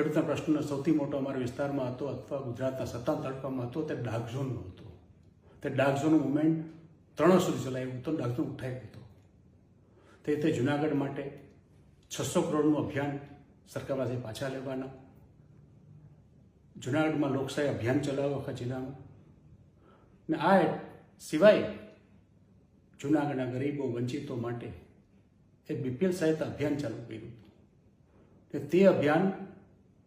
ખેડૂતના પ્રશ્નનો સૌથી મોટો અમારા વિસ્તારમાં હતો અથવા ગુજરાતના સત્તા તાલુકામાં હતો તે ડાર્ક ઝોનનો હતો. તે ડાર્ક ઝોન મુવમેન્ટ ત્રણ સુધી ચલાવ્યું હતું, ડાર્ક ઝોન ઉઠાવી હતો. તે રીતે જુનાગઢ માટે છસો કરોડનું અભિયાન સરકાર પાસે પાછા લેવાના. જુનાગઢમાં લોકશાહી અભિયાન ચલાવ્યું આખા જિલ્લામાં ને આ સિવાય જુનાગઢના ગરીબો વંચિતો માટે એક બીપીએલ સહાયતા અભિયાન ચાલુ કર્યું હતું. તે અભિયાન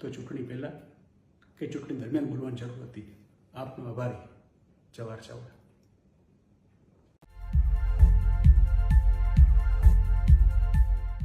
તો ચૂંટણી પહેલાં કે ચૂંટણી દરમિયાન બોલવાની જરૂર હતી. આપનો આભારી. જવાહર ચાવડા